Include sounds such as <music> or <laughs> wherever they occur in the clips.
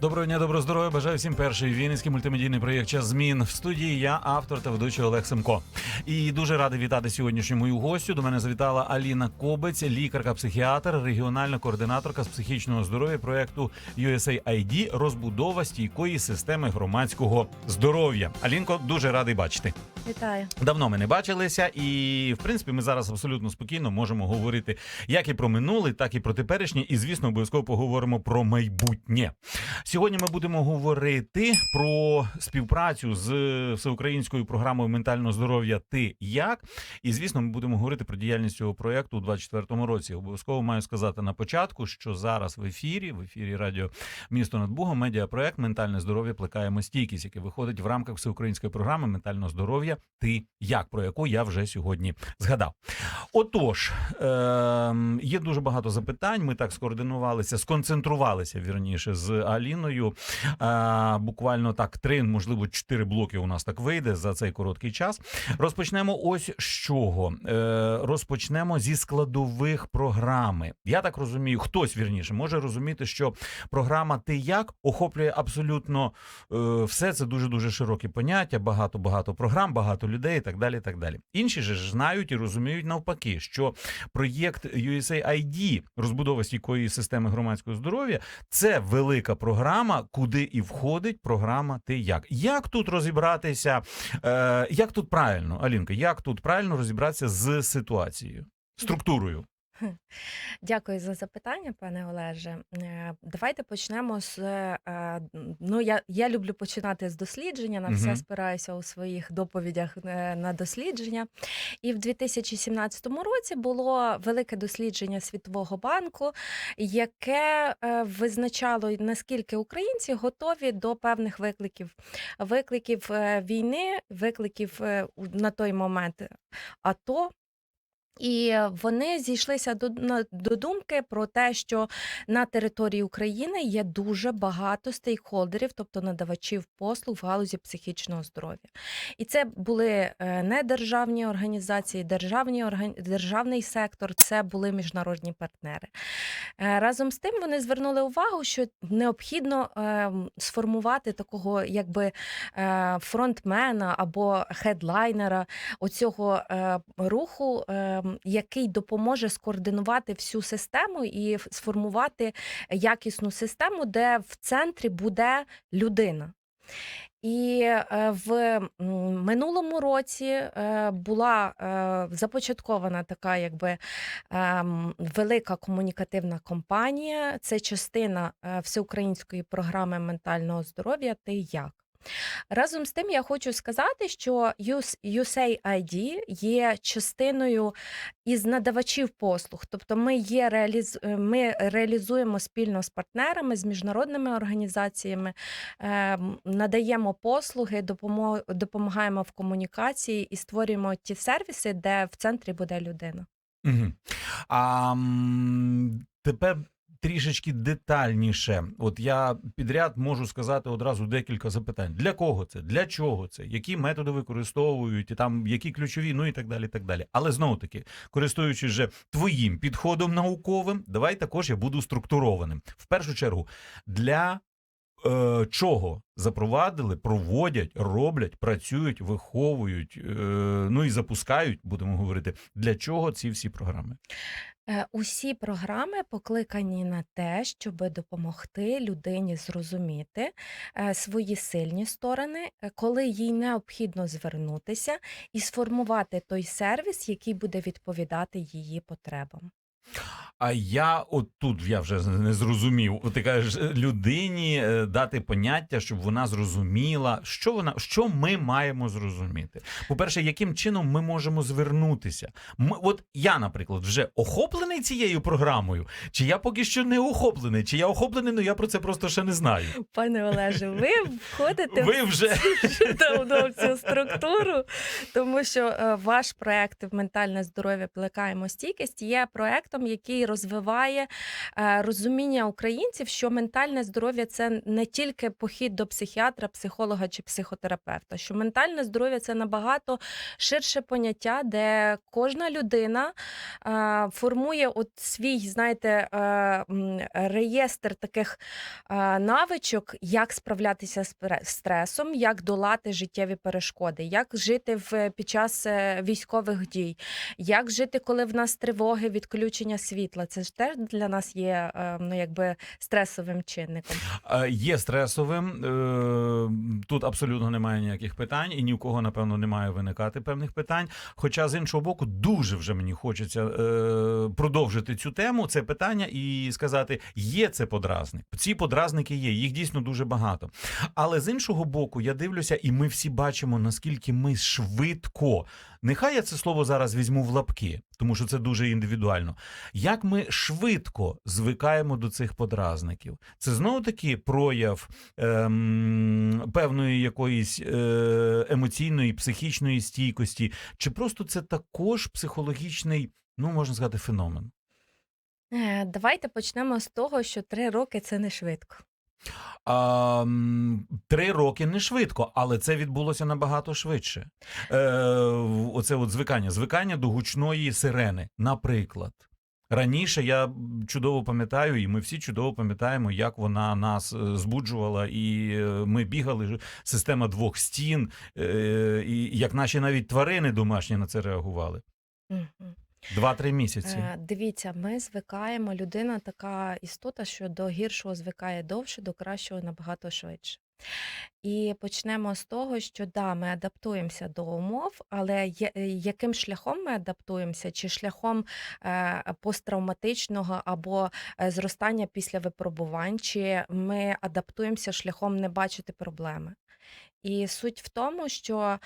Доброго дня, доброго здоров'я. Бажаю всім перший вінницький мультимедійний проєкт «Час змін в студії. Я автор та ведучий Олег Семко. І дуже радий вітати сьогоднішню мою гостю. До мене завітала Аліна Кобець, лікарка-психіатр, регіональна координаторка з психічного здоров'я проєкту USAID розбудова стійкої системи громадського здоров'я. Алінко, дуже радий бачити. Вітаю. Давно ми не бачилися, і в принципі ми зараз абсолютно спокійно можемо говорити як і про минуле, так і про теперішнє, і звісно, обов'язково поговоримо про майбутнє. Сьогодні ми будемо говорити про співпрацю з всеукраїнською програмою ментального здоров'я Ти як. І звісно, ми будемо говорити про діяльність цього проєкту у 2024 році. Обов'язково маю сказати на початку, що зараз в ефірі, в ефірі радіо Місто над Богом, медіапроект Ментальне здоров'я плекаємо стійкість, який виходить в рамках всеукраїнської програми ментального здоров'я Ти як, про яку я вже сьогодні згадав. Отож, ем, є дуже багато запитань. Ми так скоординувалися, сконцентрувалися вірніше з Аліною. Е, буквально так три, можливо, чотири блоки у нас так вийде за цей короткий час. Розпочнемо ось з чого. Е, розпочнемо зі складових програми. Я так розумію, хтось вірніше може розуміти, що програма Ти як охоплює абсолютно е, все. Це дуже дуже широкі поняття, багато багато програм, багато людей і так далі. і Так далі. Інші ж знають і розуміють навпаки, що проєкт USAID розбудова стійкої системи громадського здоров'я це велика програма, куди і входить програма Ти як. Як тут розібратися? Е, як тут правильно, Алінка, як тут правильно розібратися з ситуацією, структурою? Дякую за запитання, пане Олеже. Е, Давайте почнемо з е, ну я, я люблю починати з дослідження. На все спираюся у своїх доповідях е, на дослідження. І в 2017 році було велике дослідження Світового банку, яке визначало наскільки українці готові до певних викликів, викликів війни, викликів на той момент АТО. І вони зійшлися до, на- до думки про те, що на території України є дуже багато стейкхолдерів, тобто надавачів послуг в галузі психічного здоров'я. І це були е, недержавні організації, державні державний сектор, це були міжнародні партнери. Е, Разом з тим вони звернули увагу, що необхідно е, сформувати такого якби е, фронтмена або хедлайнера оцього руху, е, м, який допоможе скоординувати всю систему і сформувати якісну систему, де в центрі буде людина. І е, в минулому році е, була е, започаткована така, якби велика комунікативна кампанія. Це частина всеукраїнської програми ментального здоров'я Ти як. Разом з тим, я хочу сказати, що USAID є частиною із надавачів послуг. Тобто, ми є реаліз... е, ми реалізуємо спільно з партнерами, з міжнародними організаціями, ем, надаємо послуги, допомагаємо в комунікації і створюємо ті сервіси, де в центрі буде людина. Угу. А тепер трішечки детальніше. От я підряд можу сказати одразу декілька запитань: для кого це, для чого це, які методи використовують, і там які ключові, ну і так далі. так далі. Але знову таки, користуючись вже твоїм підходом науковим, давай також я буду структурованим. В першу чергу, для е, чого запровадили, проводять, роблять, працюють, виховують, е, ну і запускають, будемо говорити, для чого ці всі програми. Е, Усі програми покликані на те, щоб допомогти людині зрозуміти е, свої сильні сторони, е, коли їй необхідно звернутися і сформувати той сервіс, який буде відповідати її потребам. А я от тут я вже не зрозумів. Ти кажеш людині е, дати поняття, щоб вона зрозуміла, що вона що ми маємо зрозуміти. По-перше, яким чином ми можемо звернутися? Ми, от я, наприклад, вже охоплений цією програмою, чи я поки що не охоплений, чи я охоплений, ну я про це просто ще не знаю. Пане Олеже, ви входите Ви вже в цю структуру, тому що е, ваш проект ментальне здоров'я плекаємо стійкість є проектом, проєктом, який розвиває е, розуміння українців, що ментальне здоров'я це не тільки похід до психіатра, психолога чи психотерапевта, що ментальне здоров'я це набагато ширше поняття, де кожна людина е, формує от свій, знаєте, е, реєстр таких навичок, як справлятися з стресом, як долати життєві перешкоди, як жити в під час військових дій, як жити, коли в нас тривоги, відключення світла. Це ж теж для нас є е, ну якби стресовим чинником. Е, Є стресовим. е, Тут абсолютно немає ніяких питань, і ні в кого, напевно, не має виникати певних питань. Хоча з іншого боку, дуже вже мені хочеться продовжити цю тему, це питання, і сказати: є це подразник. Ці подразники є, їх дійсно дуже багато. Але з іншого боку, я дивлюся, і ми всі бачимо, наскільки ми швидко. Нехай я це слово зараз візьму в лапки, тому що це дуже індивідуально. Як ми швидко звикаємо до цих подразників? Це знову таки прояв ем, певної якоїсь е, емоційної, психічної стійкості, чи просто це також психологічний, ну можна сказати, феномен? Е, Давайте почнемо з того, що три роки це не швидко. А, три роки не швидко, але це відбулося набагато швидше. Е, оце от звикання, звикання до гучної сирени, наприклад. Раніше я чудово пам'ятаю, і ми всі чудово пам'ятаємо, як вона нас е, збуджувала, і е, ми бігали система двох стін, е, і як наші навіть тварини домашні на це реагували. Два-три місяці. Е, Дивіться, ми звикаємо. Людина така істота, що до гіршого звикає довше, до кращого набагато швидше. І почнемо з того, що да, ми адаптуємося до умов, але е, яким шляхом ми адаптуємося? Чи шляхом е, посттравматичного або е, зростання після випробувань, чи ми адаптуємося шляхом не бачити проблеми? І суть в тому, що е,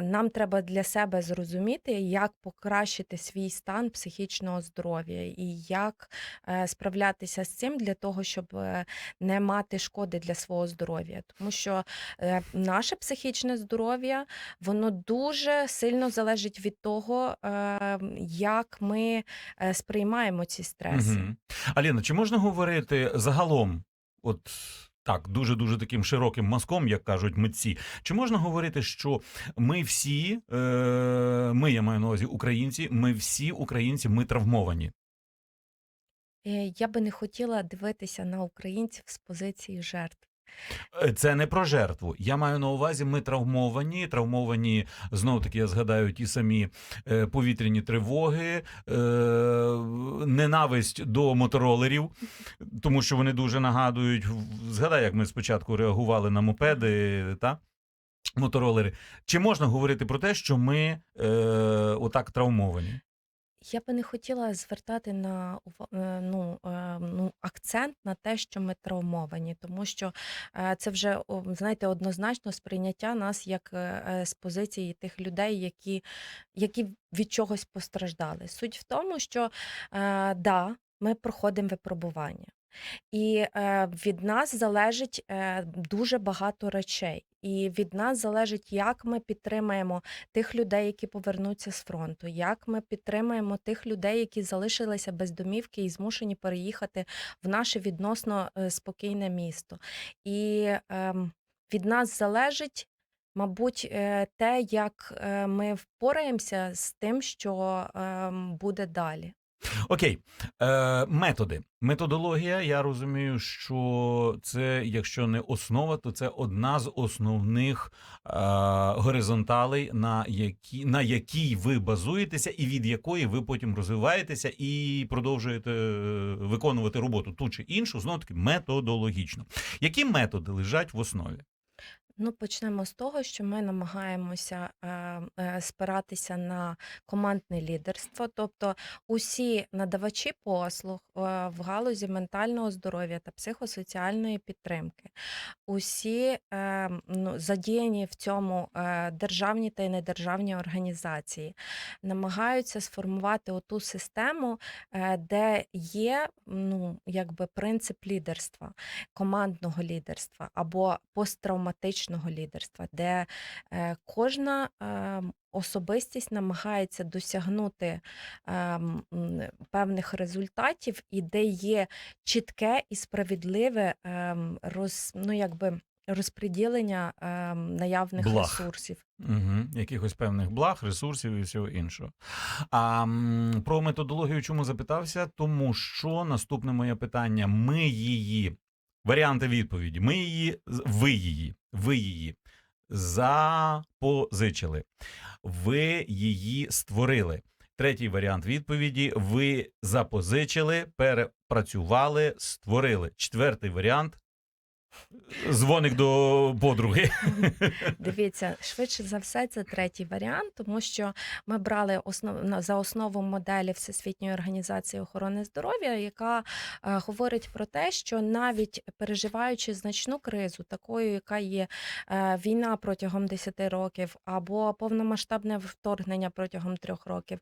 нам треба для себе зрозуміти, як покращити свій стан психічного здоров'я і як е, справлятися з цим для того, щоб е, не мати шкоди для свого здоров'я. Тому що е, наше психічне здоров'я воно дуже сильно залежить від того, е, як ми е, сприймаємо ці стреси. Угу. Аліна, чи можна говорити загалом, от так, дуже дуже таким широким мазком, як кажуть митці, чи можна говорити, що ми всі, е, ми я маю на увазі українці, ми всі українці, ми травмовані? Е, Я би не хотіла дивитися на українців з позиції жертв. Е, Це не про жертву. Я маю на увазі, ми травмовані. Травмовані знову таки, я згадаю ті самі е, повітряні тривоги, е, ненависть до моторолерів, тому що вони дуже нагадують. Згадай, як ми спочатку реагували на мопеди, та? Моторолери. Чи можна говорити про те, що ми е, отак травмовані? Я би не хотіла звертати на е, ну, е, ну, акцент на те, що ми травмовані, тому що е, це вже знаєте, однозначно сприйняття нас як з позиції тих людей, які, які від чогось постраждали. Суть в тому, що да, ми проходимо випробування. І е, від нас залежить е, дуже багато речей. І від нас залежить, як ми підтримаємо тих людей, які повернуться з фронту, як ми підтримаємо тих людей, які залишилися без домівки і змушені переїхати в наше відносно е, спокійне місто. І ем, від нас залежить. Мабуть, е, те, як е, ми впораємося з тим, що ем, буде далі. Окей, е, методи. Методологія. Я розумію, що це, якщо не основа, то це одна з основних е, горизонталей, на які на якій ви базуєтеся, і від якої ви потім розвиваєтеся і продовжуєте е, виконувати роботу ту чи іншу, знову таки методологічно. Які методи лежать в основі? Ну, почнемо з того, що ми намагаємося е, спиратися на командне лідерство, тобто усі надавачі послуг е, в галузі ментального здоров'я та психосоціальної підтримки, усі е, ну, задіяні в цьому державні та недержавні організації, намагаються сформувати оту систему, де є ну, якби принцип лідерства, командного лідерства або посттравматичного психологічного лідерства, де е, кожна е, особистість намагається досягнути е, певних результатів, і де є чітке і справедливе е, роз, ну, якби, розподілення е, наявних Благ. ресурсів. Угу. Якихось певних благ, ресурсів і всього іншого. А про методологію чому запитався? Тому що наступне моє питання: ми її, варіанти відповіді, ми її, ви її, ви її запозичили, ви її створили. Третій варіант відповіді: ви запозичили, перепрацювали, створили. Четвертий варіант. Дзвоник до подруги. <laughs> Дивіться, швидше за все, це третій варіант, тому що ми брали основ... за основу моделі Всесвітньої організації охорони здоров'я, яка е, говорить про те, що навіть переживаючи значну кризу, такою, яка є е, війна протягом 10 років, або повномасштабне вторгнення протягом трьох років,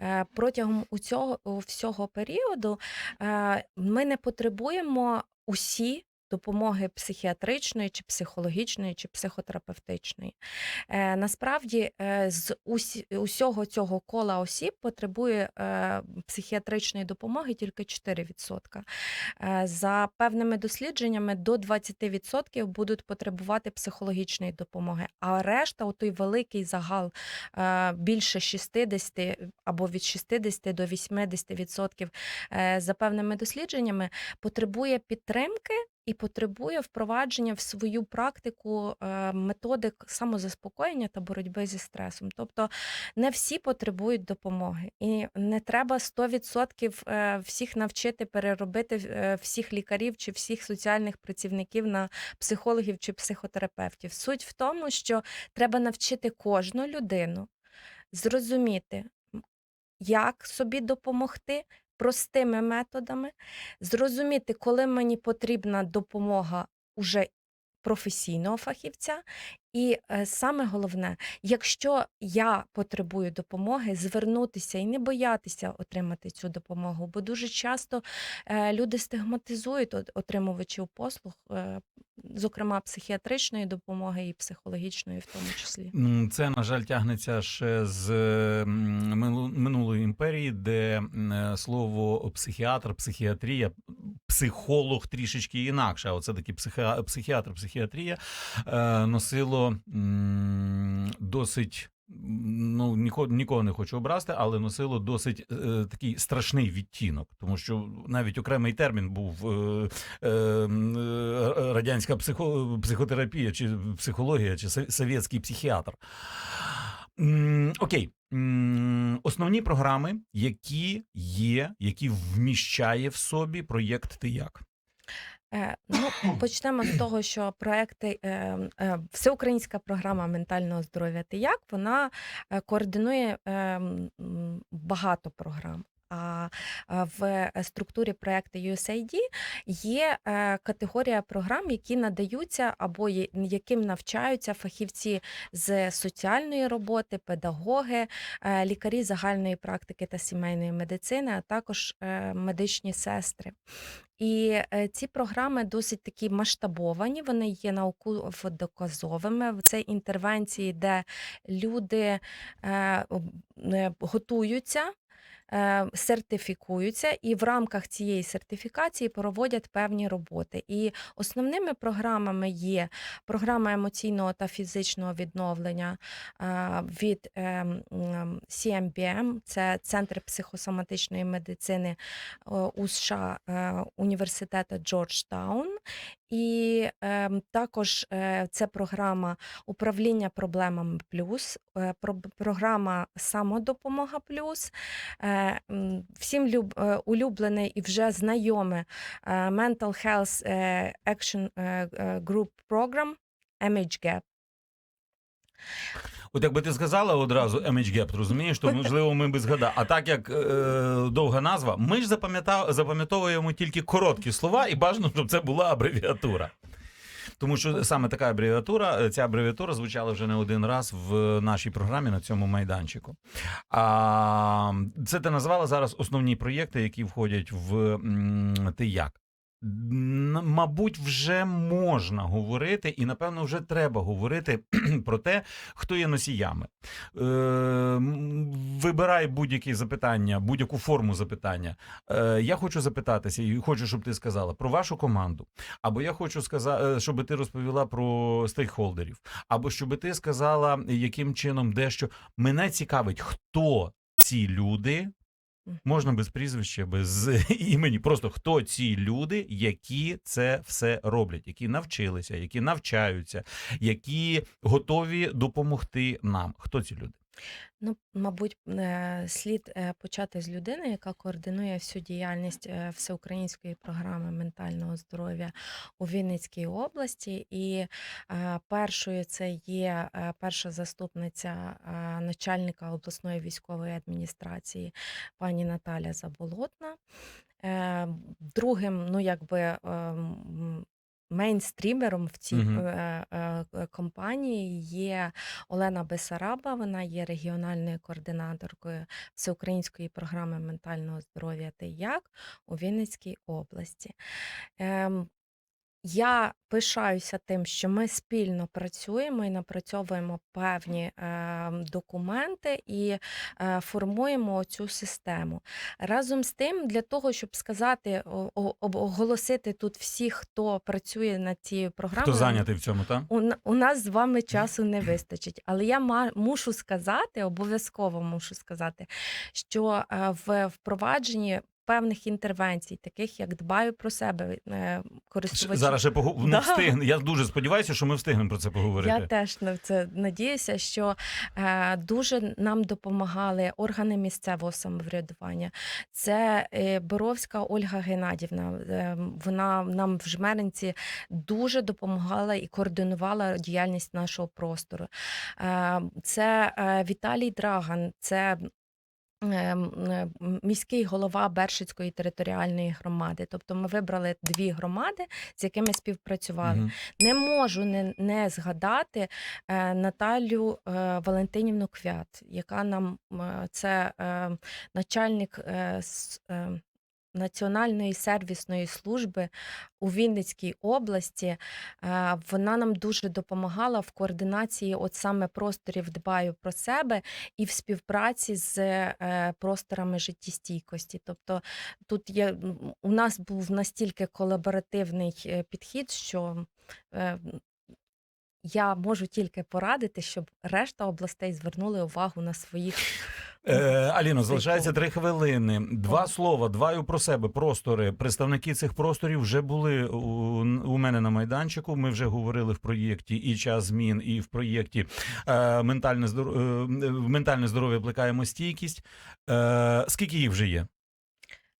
е, протягом у цього у всього періоду е, ми не потребуємо усі допомоги психіатричної, чи психологічної, чи психотерапевтичної. Е, насправді, е, з усі, усього цього кола осіб потребує е, психіатричної допомоги тільки 4%. Е, за певними дослідженнями, до 20% будуть потребувати психологічної допомоги, а решта, той великий загал е, більше 60 або від 60 до 80% е, за певними дослідженнями, потребує підтримки і потребує впровадження в свою практику е, методик самозаспокоєння та боротьби зі стресом. Тобто не всі потребують допомоги, і не треба 100% е, всіх навчити переробити е, всіх лікарів чи всіх соціальних працівників на психологів чи психотерапевтів. Суть в тому, що треба навчити кожну людину зрозуміти, як собі допомогти простими методами, зрозуміти, коли мені потрібна допомога уже професійного фахівця. І е, саме головне, якщо я потребую допомоги, звернутися і не боятися отримати цю допомогу, бо дуже часто е, люди стигматизують от- отримувачів послуг, е, зокрема психіатричної допомоги і психологічної, в тому числі. Це, на жаль, тягнеться ще з минулої імперії, де слово психіатр, психіатрія, психолог трішечки інакше. Оце таки психіа- психіатр, психіатрія е, носило досить. Ну, нікого, нікого не хочу обрасти, але носило досить е, такий страшний відтінок, тому що навіть окремий термін був е, е, е, радянська психо, психотерапія, чи психологія, чи совєтський психіатр. Окей. Основні програми, які є, які вміщає в собі проєкт Ти як? Е, Ну, почнемо з того, що проекти е, е, Всеукраїнська програма ментального здоров'я «Ти як вона координує е, багато програм. А е, в структурі проекту USAID є е, категорія програм, які надаються або яким навчаються фахівці з соціальної роботи, педагоги, е, лікарі загальної практики та сімейної медицини, а також е, медичні сестри. І е, ці програми досить такі масштабовані, вони є науково доказовими. Це інтервенції, де люди е, е, готуються. Е, Сертифікуються і в рамках цієї сертифікації проводять певні роботи. І основними програмами є програма емоційного та фізичного відновлення е, від е, CMBM, це Центр психосоматичної медицини у США університету Джорджтаун. І е, також е, це програма управління проблемами плюс, е, про- програма самодопомога плюс. Е, всім люб, е, улюблений і вже знайоме е, Mental Health е, Action е, е, Group Program MHGAP. От якби ти сказала одразу MH Gap, розумієш, то можливо ми би згадали. А так як е, довга назва, ми ж запам'ятовуємо тільки короткі слова, і бажано, щоб це була абревіатура. Тому що саме така абревіатура, е, ця абревіатура звучала вже не один раз в нашій програмі на цьому майданчику. А це ти назвала зараз основні проєкти, які входять в ти як. Мабуть, вже можна говорити, і напевно вже треба говорити <clears throat> про те, хто є носіями. Е, вибирай будь-які запитання, будь-яку форму запитання. Е, я хочу запитатися, і хочу, щоб ти сказала про вашу команду. Або я хочу сказати, щоб ти розповіла про стейкхолдерів, або щоб ти сказала, яким чином дещо мене цікавить, хто ці люди. Можна без прізвища, без <laughs> імені. Просто хто ці люди, які це все роблять, які навчилися, які навчаються, які готові допомогти нам. Хто ці люди? Ну, мабуть, е, слід е, почати з людини, яка координує всю діяльність е, всеукраїнської програми ментального здоров'я у Вінницькій області. І першою це є перша заступниця начальника обласної військової адміністрації пані Наталя Заболотна. Другим, ну якби. Мейнстрімером в цій Мгм. е, е, е, компанії є Олена Бесараба, вона є регіональною координаторкою всеукраїнської програми ментального здоров'я та як» у Вінницькій області. Ем, я пишаюся тим, що ми спільно працюємо і напрацьовуємо певні е, документи і е, формуємо цю систему. Разом з тим, для того, щоб сказати, оголосити тут всіх, хто працює над цією програмою. Хто зайнятий в цьому, так? У, у нас з вами часу не вистачить, але я ма, мушу сказати, обов'язково мушу сказати, що е, в впровадженні певних інтервенцій, таких як дбаю про себе, е, користувачі. Зараз ще погу... ну, Да. встигне. Я дуже сподіваюся, що ми встигнемо про це поговорити. Я теж на це надіюся, що е, дуже нам допомагали органи місцевого самоврядування. Це е, Боровська Ольга Геннадівна. Е, вона нам в Жмеринці дуже допомагала і координувала діяльність нашого простору. Е, це е, Віталій Драган, це міський голова Бершицької територіальної громади. Тобто ми вибрали дві громади, з якими співпрацювали. Мгм. Не можу не, не згадати е, Наталю е, Валентинівну Квят, яка нам е, це е, начальник е, с- е, Національної сервісної служби у Вінницькій області. Е, Вона нам дуже допомагала в координації от саме просторів дбаю про себе і в співпраці з е, просторами життєстійкості. Тобто тут є у нас був настільки колаборативний е, підхід, що я можу тільки порадити, щоб решта областей звернули увагу на своїх. Е, Аліно, залишається три хвилини. Два слова, дбаю про себе. Простори. Представники цих просторів вже були у, у мене на майданчику. Ми вже говорили в проєкті і час змін, і в проєкті е, ментальне здоров'я, е, ментальне здоров'я плекаємо стійкість. Е, скільки їх вже є?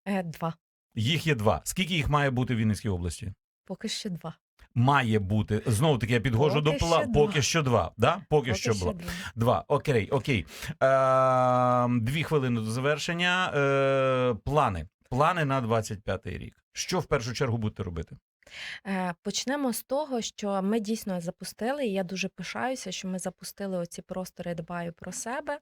Е, Два. Їх є два. Скільки їх має бути в Вінницькій області? Поки що два. Має бути знову таки. Я підходжу Поки до пла. що Поки що два. Да? Поки, що ще два. два. Два. Окей, окей. Е, дві хвилини до завершення. Е, плани. Плани на 25-й рік. Що в першу чергу будете робити? Е, Почнемо з того, що ми дійсно запустили, і я дуже пишаюся, що ми запустили оці простори дбаю про себе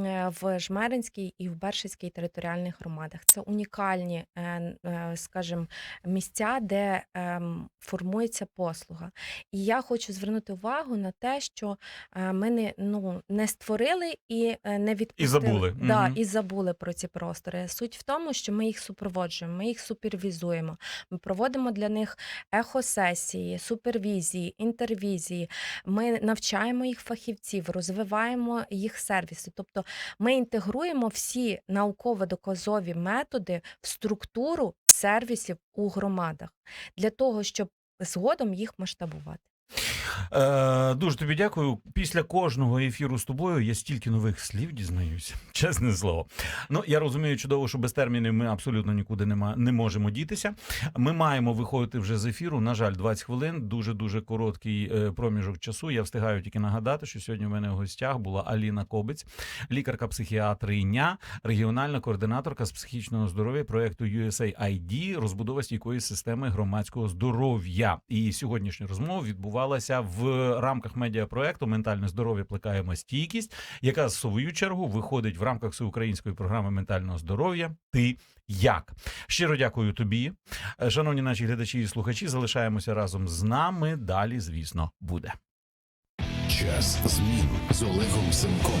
е, в Жмеринській і в Бершицькій територіальних громадах. Це унікальні, е, е, скажімо, місця, де ем, формується послуга. І я хочу звернути увагу на те, що е, ми не, ну, не створили і е, не відпустили. забули. Да, Мгм. і забули про ці простори. Суть в тому, що ми їх супроводжуємо, ми їх супервізуємо. Ми проводимо для них ехосесії, супервізії, інтервізії. Ми навчаємо їх фахівців, розвиваємо їх сервіси. Тобто ми інтегруємо всі науково-доказові методи в структуру сервісів у громадах для того, щоб згодом їх масштабувати. Е, дуже тобі дякую. Після кожного ефіру з тобою я стільки нових слів дізнаюся. <laughs> Чесне слово. Ну я розумію чудово, що без термінів ми абсолютно нікуди не, ма- не можемо дітися. Ми маємо виходити вже з ефіру. На жаль, 20 хвилин. Дуже дуже короткий е, проміжок часу. Я встигаю тільки нагадати, що сьогодні в мене в гостях була Аліна Кобець, лікарка-психіатриня, регіональна координаторка з психічного здоров'я проекту USAID, розбудова стійкої системи громадського здоров'я. І сьогоднішня розмова відбувалася в рамках медіапроекту Ментальне здоров'я плекаємо стійкість, яка в свою чергу виходить в рамках всеукраїнської програми ментального здоров'я. Ти як? Щиро дякую тобі. Е, Шановні наші глядачі і слухачі, залишаємося разом з нами. Далі, звісно, буде. Час змін з Олегом Семком.